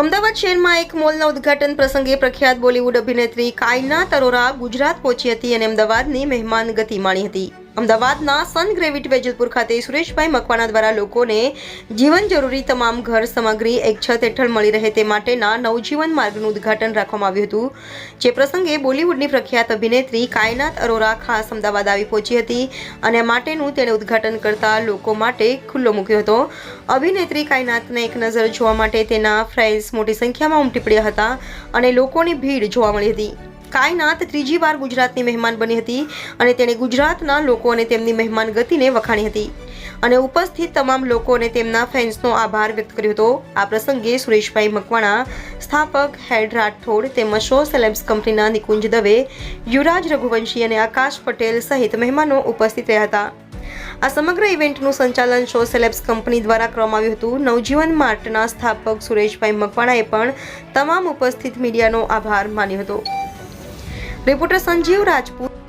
અમદાવાદ શહેરમાં એક મોલના ઉદ્ઘાટન પ્રસંગે પ્રખ્યાત બોલિવૂડ અભિનેત્રી કાયના તરોરા ગુજરાત પહોંચી હતી અને અમદાવાદની મહેમાન ગતિ માણી હતી. અમદાવાદના સન ગ્રેવિટ વેજલપુર ખાતે સુરેશભાઈ મકવાણા દ્વારા લોકોને જીવન જરૂરી તમામ ઘર સામગ્રી એક છત હેઠળ મળી રહે તે માટેના નવજીવન માર્ગનું ઉદ્ઘાટન રાખવામાં આવ્યું હતું. જે પ્રસંગે બોલિવૂડની પ્રખ્યાત અભિનેત્રી કાયનાત અરોરા ખાસ અમદાવાદ આવી પહોંચી હતી અને માટેનું તેણે ઉદ્ઘાટન કરતા લોકો માટે ખુલ્લો મૂક્યો હતો. અભિનેત્રી કાયનાતને એક નજર જોવા માટે તેના ફ્રેન્ડ્સ મોટી સંખ્યામાં ઉમટી પડ્યા હતા અને લોકોની ભીડ જોવા મળી હતી. કાયનાત ત્રીજી વાર ગુજરાતની મહેમાન બની હતી અને તેણે ગુજરાતના લોકો અને તેમની મહેમાન ગતિને વખાણી હતી. અને ઉપસ્થિત તમામ લોકોને તેમના ફેન્સનો આભાર વ્યક્ત કર્યો હતો. આ પ્રસંગે સુરેશભાઈ મકવાણા, સ્થાપક હેડ રાઠોડ તેમજ શો સેલેબ્સ કંપનીના નિકુંજ દવે, યુવરાજ રઘુવંશી અને આકાશ પટેલ સહિત મહેમાનો ઉપસ્થિત રહ્યા હતા. આ સમગ્ર ઇવેન્ટનું સંચાલન શો સેલેબ્સ કંપની દ્વારા કરવામાં આવ્યું હતું. નવજીવન માર્ટના સ્થાપક સુરેશભાઈ મકવાણાએ પણ તમામ ઉપસ્થિત મીડિયાનો આભાર માન્યો હતો. રિપોર્ટર સંજીવ રાજપૂત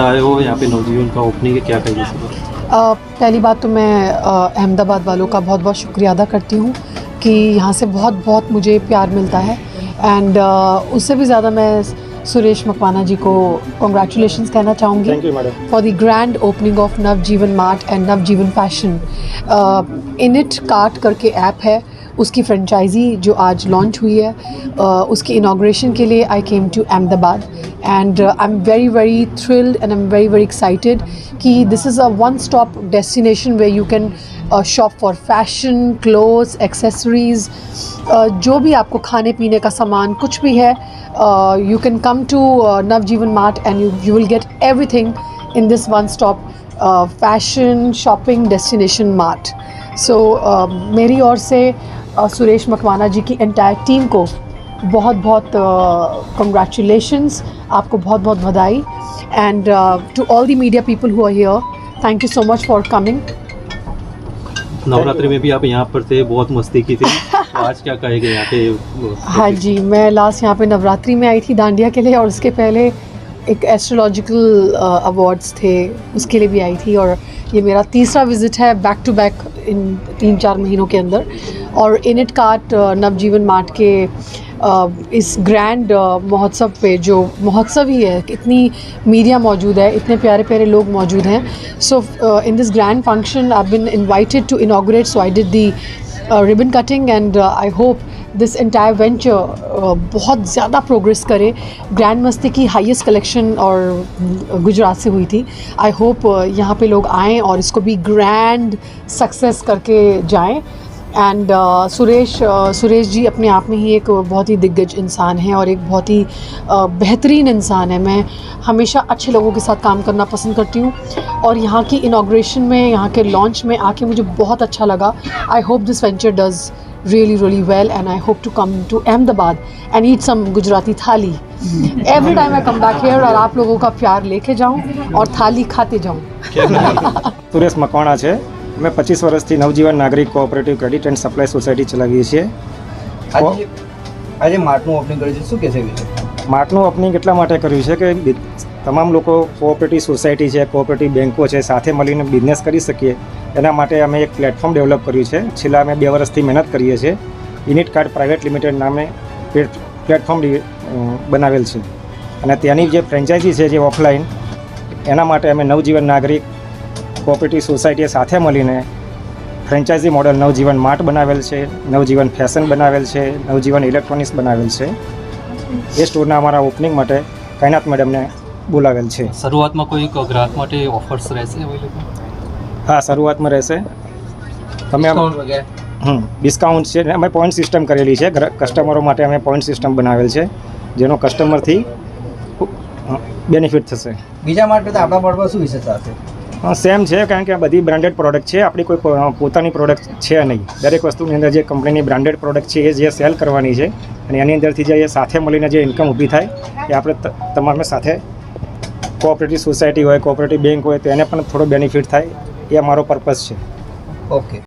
आए हो यहाँ पे नवजीवन का ओपनिंग है क्या? अ, पहली बात तो मैं अहमदाबाद वालों का बहुत बहुत शुक्रिया अदा करती हूँ कि यहाँ से बहुत बहुत मुझे प्यार मिलता है। एंड उससे भी ज़्यादा मैं सुरेश मकवाना जी को कॉन्ग्रेचुलेशंस कहना चाहूँगी for you grand opening of Navjivan mart and Navjivan fashion in it cart करके ऐप है। उसकी फ्रेंचाइजी जो आज लॉन्च हुई है उसकी इनाग्रेशन के लिए I came to Ahmedabad and I am very very thrilled and I am very very excited कि this is a one stop destination way you can shop for fashion clothes accessories जो भी आपको खाने पीने का सामान कुछ भी है you can come to Navjivan mart and you you will get everything in this one stop uh, fashion shopping destination mart uh, मेरी ओर से uh, सुरेश मकवाना जी की एंटायर टीम को बहुत बहुत कंग्रेचुलेशंस आपको बहुत बहुत बधाई. And to all the media people who are here thank you so much for coming Navratri में भी आप यहाँ पर थे बहुत मस्ती की थी. तो आज क्या कहेंगे यहाँ पे? हाँ जी मैं लास्ट यहाँ पे नवरात्रि में आई थी दांडिया के लिए और उसके पहले एक एस्ट्रोलॉजिकल अवार्ड्स थे उसके लिए भी आई थी और ये मेरा तीसरा विज़िट है बैक टू बैक इन तीन चार महीनों के अंदर। और in it cart Navjivan mart के अ, इस ग्रैंड महोत्सव पे जो महोत्सव ही है इतनी मीडिया मौजूद है इतने प्यारे प्यारे लोग मौजूद हैं। So in this grand function I been invited to inaugurate so I did the ribbon cutting and I hope this entire venture बहुत ज़्यादा प्रोग्रेस करे। ग्रैंड मस्ती की हाईएस्ट कलेक्शन और uh, गुजरात से हुई थी। आई होप यहाँ पे लोग आएँ और इसको भी ग्रैंड सक्सेस करके जाएँ। एंड सुरेश सुरेश जी अपने आप में ही एक बहुत ही दिग्गज इंसान हैं और एक बहुत ही uh, बेहतरीन इंसान है। मैं हमेशा अच्छे लोगों के साथ काम करना पसंद करती हूँ और यहाँ की इनाग्रेशन में यहाँ के लॉन्च में आके मुझे बहुत अच्छा लगा। I hope this venture does really really well and I hope to come to Ahmedabad and eat some Gujarati thali every time I come back here और आप लोगों का प्यार लेके जाऊँ और थाली खाते जाऊँ। सुरेश मकवाणा है। અમે પચીસ વર્ષથી Navjivan Nagrik cooperative credit and supply society ચલાવીએ છીએ. આજે માર્ટનું ઓપનિંગ કર્યું છે. શું કે છે માર્ટનું ઓપનિંગ એટલા માટે કર્યું છે કે તમામ લોકો કોઓપરેટિવ સોસાયટી છે કોઓપરેટિવ બેન્કો છે સાથે મળીને બિઝનેસ કરી શકીએ. એના માટે અમે એક પ્લેટફોર્મ ડેવલપ કર્યું છે. છેલ્લા અમે બે વર્ષથી મહેનત કરીએ છીએ. યુનિટ કાર્ડ પ્રાઇવેટ લિમિટેડ નામે પ્લેટ- પ્લેટફોર્મ બનાવેલ છે. અને ત્યાંની જે ફ્રેન્ચાઇઝી છે જે ઓફલાઈન એના માટે અમે નવજીવન નાગરિક કોઓપરેટિવ સોસાયટીએ સાથે મળીને ફ્રેન્ચાઇઝી મોડલ નવજીવન માર્ટ બનાવેલ છે નવજીવન ફેશન બનાવેલ છે નવજીવન ઇલેક્ટ્રોનિક્સ બનાવેલ છે. એ સ્ટોરના અમારા ઓપનિંગ માટે કાયનાત મેડમને બોલાવેલ છે. શરૂઆતમાં કોઈ ગ્રાહક માટે ઓફર્સ રહેશે હા શરૂઆતમાં રહેશે. તમે હમ ડિસ્કાઉન્ટ છે અમે પોઈન્ટ સિસ્ટમ કરેલી છે. કસ્ટમરો માટે અમે પોઈન્ટ સિસ્ટમ બનાવેલ છે જેનો કસ્ટમરથી બેનિફિટ થશે. બીજા માટે તો આપણા બોર્ડમાં શું વિશેષતા હશે? સેમ છે, કારણ કે આ બધી બ્રાન્ડેડ પ્રોડક્ટ છે. આપણી કોઈ પોતાની પ્રોડક્ટ છે નહીં. દરેક વસ્તુની અંદર જે કંપનીની બ્રાન્ડેડ પ્રોડક્ટ છે, એ જે સેલ કરવાની છે, અને એની અંદરથી જે સાથે મળીને જે ઇન્કમ ઊભી થાય, એ આપણે તમામે સાથે કોઓપરેટિવ સોસાયટી હોય કોઓપરેટિવ બેંક હોય, તો એને પણ થોડો બેનિફિટ થાય, એ અમારો પર્પઝ છે. ઓકે